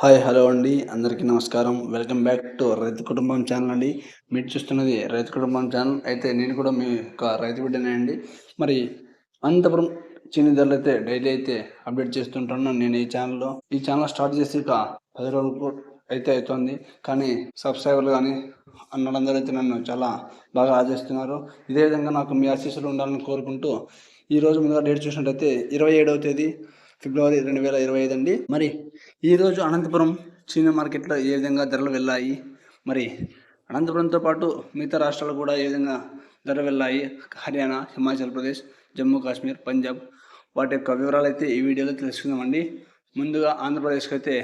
Hi hello అండి. అందరికీ నమస్కారం. వెల్కమ్ బ్యాక్ టు రైతు కుటుంబం ఛానల్ అండి. మీరు చూస్తున్నది రైతు కుటుంబం ఛానల్. అయితే నేను కూడా మీ యొక్క రైతు బిడ్డనే అండి. మరి అనంతపురం చిన్న ధరలు అయితే డైలీ అయితే అప్డేట్ చేస్తుంటాను నేను ఈ ఛానల్లో. ఈ ఛానల్ స్టార్ట్ చేసి ఒక పది రోజులకు అయితే అవుతుంది. కానీ సబ్స్క్రైబర్లు కానీ అన్నలందరూ అయితే నన్ను చాలా బాగా ఆదరిస్తున్నారు. ఇదే విధంగా నాకు మీ ఆశీస్సులు ఉండాలని కోరుకుంటూ ఈ రోజు ముందుగా డేట్ చూసినట్టయితే ఇరవై ఏడవ తేదీ ఫిబ్రవరి రెండు వేల ఇరవై ఐదు అండి. మరి ఈరోజు అనంతపురం చీనా మార్కెట్లో ఏ విధంగా ధరలు వెళ్ళాయి? మరి అనంతపురంతో పాటు మిగతా రాష్ట్రాలు కూడా ఏ విధంగా ధరలు వెళ్ళాయి? హర్యానా హిమాచల్ ప్రదేశ్ జమ్మూ కాశ్మీర్ పంజాబ్ వాటి యొక్క వివరాలు అయితే ఈ వీడియోలో తెలుసుకుందామండి. ముందుగా ఆంధ్రప్రదేశ్కి అయితే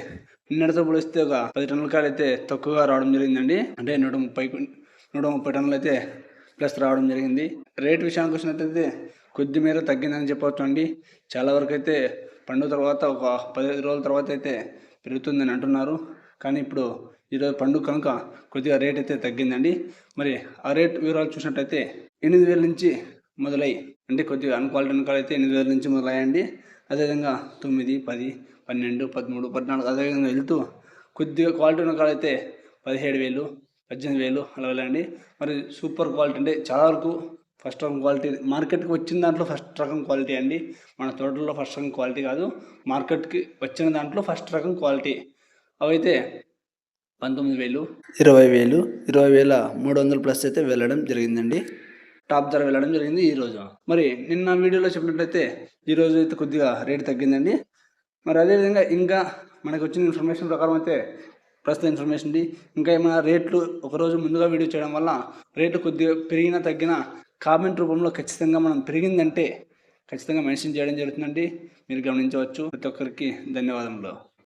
నిన్నటితో పోలిస్తే ఒక పది టన్నుల కాయలు అయితే తక్కువగా రావడం జరిగిందండి. అంటే నూట ముప్పై నూట ముప్పై టన్నులు అయితే ప్లస్ రావడం జరిగింది. రేట్ విషయానికి వచ్చినట్లయితే కొద్ది మేర తగ్గిందని చెప్పవచ్చు అండి చాలా వరకు అయితే పండుగ తర్వాత ఒక పదిహేను రోజుల తర్వాత అయితే పెరుగుతుందని అంటున్నారు. కానీ ఇప్పుడు ఈరోజు పండుగ కనుక కొద్దిగా రేట్ అయితే తగ్గిందండి. మరి ఆ రేట్ వివరాలు చూసినట్టయితే ఎనిమిది వేల నుంచి మొదలై అంటే కొద్దిగా అన్క్వాలిటీ అనుకాలు అయితే ఎనిమిది వేల నుంచి మొదలయ్యండి అదేవిధంగా తొమ్మిది పది పన్నెండు పదమూడు పద్నాలుగు అదేవిధంగా వెళ్తూ కొద్దిగా క్వాలిటీ ఉన్న అయితే పదిహేడు వేలు పద్దెనిమిది వేలు అలా వెళ్ళండి మరి సూపర్ క్వాలిటీ అంటే చాలా వరకు ఫస్ట్ రకం క్వాలిటీ మార్కెట్కి వచ్చిన దాంట్లో ఫస్ట్ రకం క్వాలిటీ అండి. మన తోటల్లో ఫస్ట్ రకం క్వాలిటీ కాదు. మార్కెట్కి వచ్చిన దాంట్లో ఫస్ట్ రకం క్వాలిటీ. అవైతే పంతొమ్మిది వేలు. ఇరవై వేలు. ఇరవై వేల మూడు వందల ప్లస్ అయితే వెళ్ళడం జరిగిందండి. టాప్ ధర వెళ్ళడం జరిగింది ఈరోజు మరి నిన్న వీడియోలో చెప్పినట్లయితే ఈరోజు అయితే కొద్దిగా రేట్ తగ్గిందండి. మరి అదేవిధంగా ఇంకా మనకు వచ్చిన ఇన్ఫర్మేషన్ ప్రకారం అయితే ప్రస్తుత ఇన్ఫర్మేషన్ ఇంకా ఏమైనా రేట్లు ఒకరోజు ముందుగా వీడియో చేయడం వల్ల రేట్లు కొద్దిగా పెరిగినా తగ్గినా కామెంట్ రూపంలో ఖచ్చితంగా మనం పెరిగిందంటే ఖచ్చితంగా మెన్షన్ చేయడం జరుగుతుందండి. మీరు గమనించవచ్చు. ప్రతి ఒక్కరికి ధన్యవాదములు.